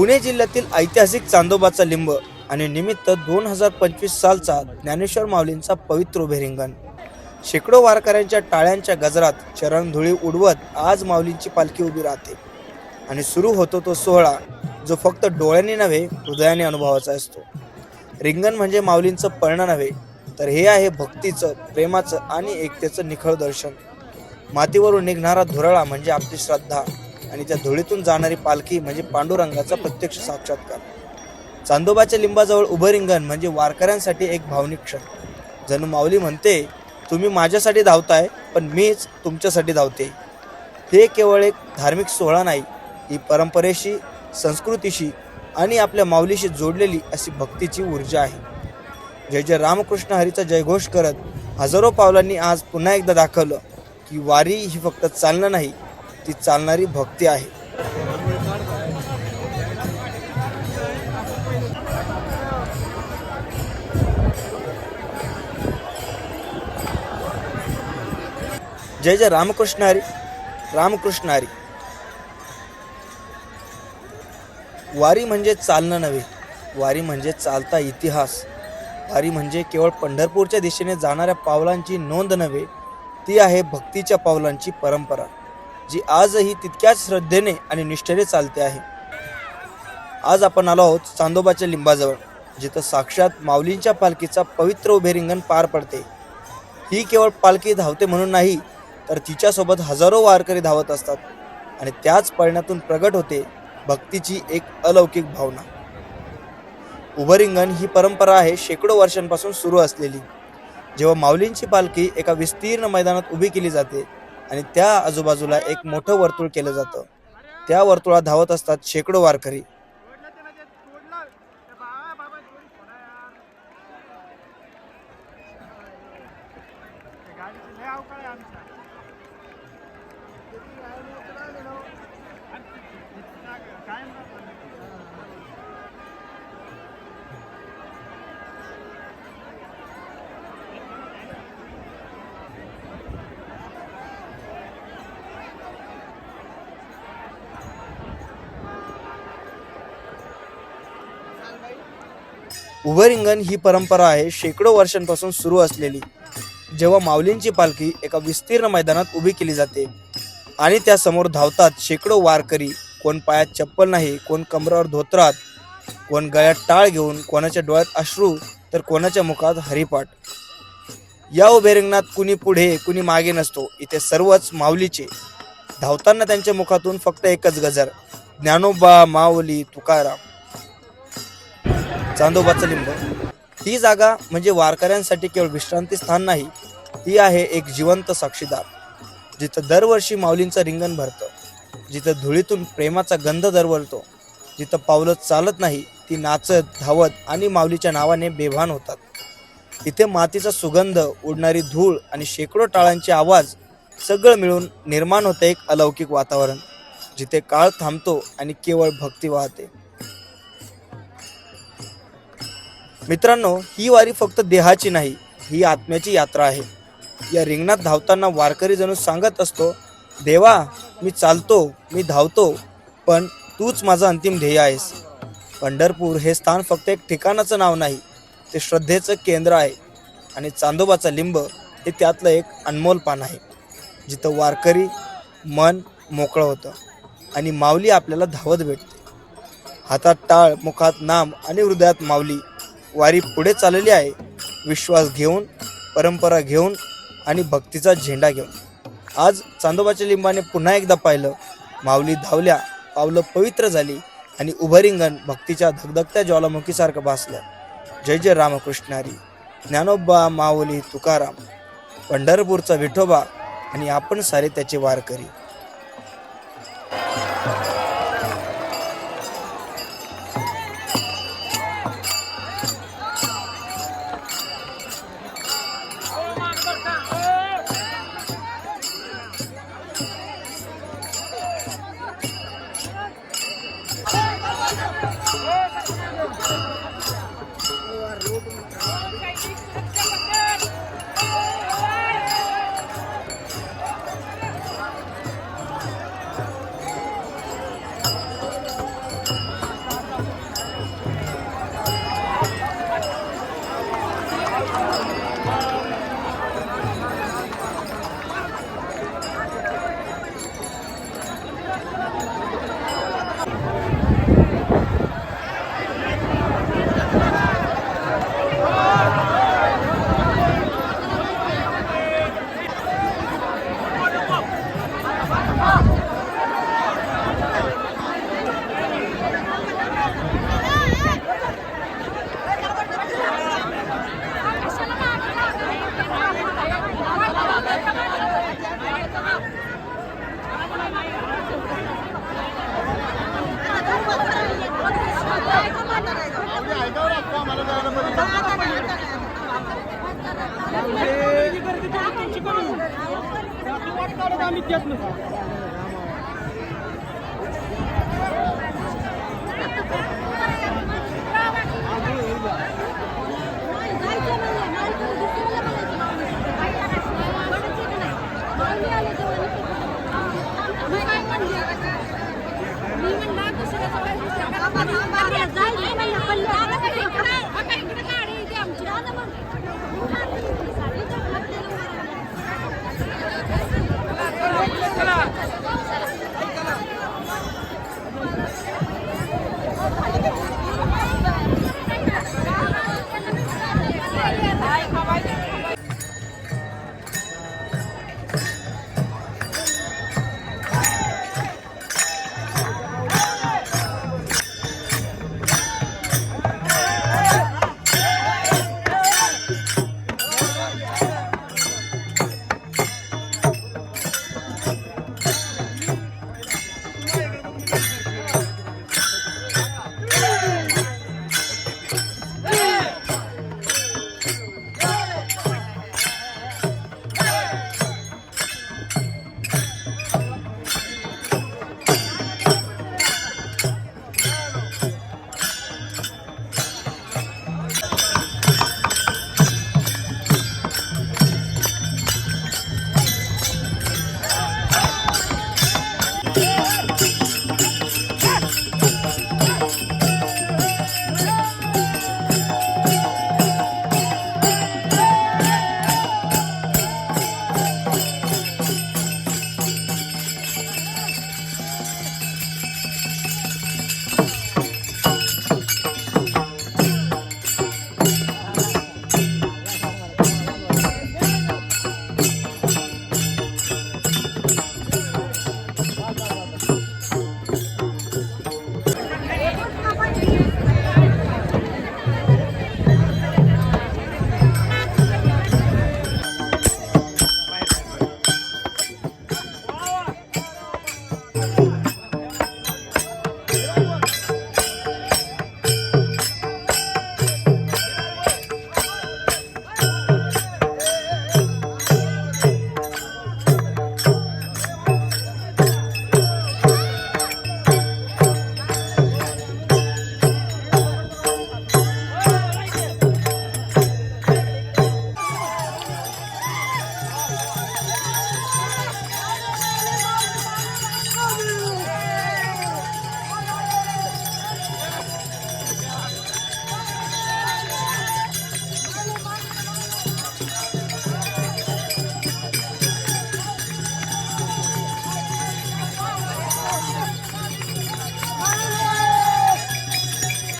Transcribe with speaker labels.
Speaker 1: पुणे जिल्ह्यातील ऐतिहासिक चांदोबाचा लिंब आणि निमित्त दोन हजार पंचवीस सालचा ज्ञानेश्वर माऊलींचा पवित्र उभे रिंगण शेकडो वारकऱ्यांच्या टाळ्यांच्या गजरात चरणधुळी उडवत आज माऊलींची पालखी उभी राहते. आणि सुरू होतो तो सोहळा जो फक्त डोळ्यांनी नव्हे हृदयाने अनुभवाचा असतो. रिंगण म्हणजे माऊलींचं पळणं नव्हे तर हे आहे भक्तीचं प्रेमाचं आणि एकतेचं निखळ दर्शन. मातीवरून निघणारा धुरळा म्हणजे आपली श्रद्धा. आणि त्या धुळीतून जाणारी पालखी म्हणजे पांडुरंगाचा प्रत्यक्ष साक्षात्कार. चांदोबाच्या लिंबाजवळ उभं रिंगण म्हणजे वारकऱ्यांसाठी एक भावनिक क्षण. जणू माऊली म्हणते तुम्ही माझ्यासाठी धावताय पण मीच तुमच्यासाठी धावते. हे केवळ एक धार्मिक सोहळा नाही ही परंपरेशी संस्कृतीशी आणि आपल्या माऊलीशी जोडलेली अशी भक्तीची ऊर्जा आहे. जय जय रामकृष्ण हरीचा जयघोष करत हजारो पावलांनी आज पुन्हा एकदा दाखवलं की वारी ही फक्त चालणं नाही ती चालणारी भक्ती आहे. जय जय रामकृष्ण हरी रामकृष्ण हरी. वारी म्हणजे चालणं नव्हे वारी म्हणजे चालता इतिहास. वारी म्हणजे केवळ पंढरपूरच्या दिशेने जाणाऱ्या पावलांची नोंद नव्हे ती आहे भक्तीच्या पावलांची परंपरा. जी आजही तितक्याच श्रद्धेने आणि निष्ठेने चालते आहे. आज आपण आलो आहोत चांदोबाच्या लिंबाजवळ जिथं साक्षात माऊलींच्या पालखीचा पवित्र उभे रिंगण पार पडते. ही केवळ पालखी धावते म्हणून नाही तर तिच्यासोबत हजारो वारकरी धावत असतात आणि त्याच पळण्यातून प्रगट होते भक्तीची एक अलौकिक भावना. उभरिंगण ही परंपरा आहे शेकडो वर्षांपासून सुरू असलेली. जेव्हा माऊलींची पालखी एका विस्तीर्ण मैदानात उभी केली जाते आणि त्या आजूबाजूला एक मोठं वर्तुळ केलं जातं. त्या वर्तुळात धावत असतात शेकडो वारकरी. उभं रिंगण ही परंपरा आहे शेकडो वर्षांपासून सुरू असलेली जेव्हा माऊलींची पालखी एका विस्तीर्ण मैदानात उभी केली जाते आणि त्यासमोर धावतात शेकडो वारकरी कोण पायात चप्पल नाही कोण कमरावर धोत्रात कोण गळ्यात टाळ घेऊन कोणाच्या डोळ्यात अश्रू तर कोणाच्या मुखात हरिपाठ. या उभे रिंगणात कुणी पुढे कुणी मागे नसतो इथे सर्वच माऊलीचे. धावताना त्यांच्या मुखातून फक्त एकच गजर ज्ञानोबा माऊली तुकाराम. चांदोबाचं लिंब. ही जागा म्हणजे वारकऱ्यांसाठी केवळ विश्रांती स्थान नाही ती आहे एक जिवंत साक्षीदार जिथं दरवर्षी माऊलींचं रिंगण भरतं जिथं धुळीतून प्रेमाचा गंध दरवळतो जिथं पावलं चालत नाही ती नाचत धावत आणि माऊलीच्या नावाने बेभान होतात. इथे मातीचा सुगंध उडणारी धूळ आणि शेकडो टाळांचे आवाज सगळं मिळून निर्माण होतं एक अलौकिक वातावरण जिथे काळ थांबतो आणि केवळ भक्ती वाहते. मित्रांनो ही वारी फक्त देहाची नाही ही आत्म्याची यात्रा आहे. या रिंगणात धावताना वारकरी जणू सांगत असतो देवा मी चालतो मी धावतो पण तूच माझं अंतिम ध्येय आहेस. पंढरपूर हे स्थान फक्त एक ठिकाणाचं नाव नाही ते श्रद्धेचं केंद्र आहे आणि चांदोबाचा लिंब हे त्यातलं एक अनमोल पान आहे जिथं वारकरी मन मोकळं होतं आणि माऊली आपल्याला धावत भेटते. हातात टाळ मुखात नाम आणि हृदयात माऊली वारी पुढे चाललेली आहे. विश्वास घेऊन परंपरा घेऊन आणि भक्तीचा झेंडा घेऊन. आज चांदोबाच्या लिंबाने पुन्हा एकदा पाहिलं. माऊली धावल्या पावलं पवित्र झाली आणि उभं रिंगण भक्तीच्या धगधगत्या ज्वालामुखीसारखं भासलं. जय जय रामकृष्ण हरी. ज्ञानोबा माऊली तुकाराम. पंढरपूरचा विठोबा आणि आपण सारे त्याचे वारकरी.
Speaker 2: Thank you. Yeah.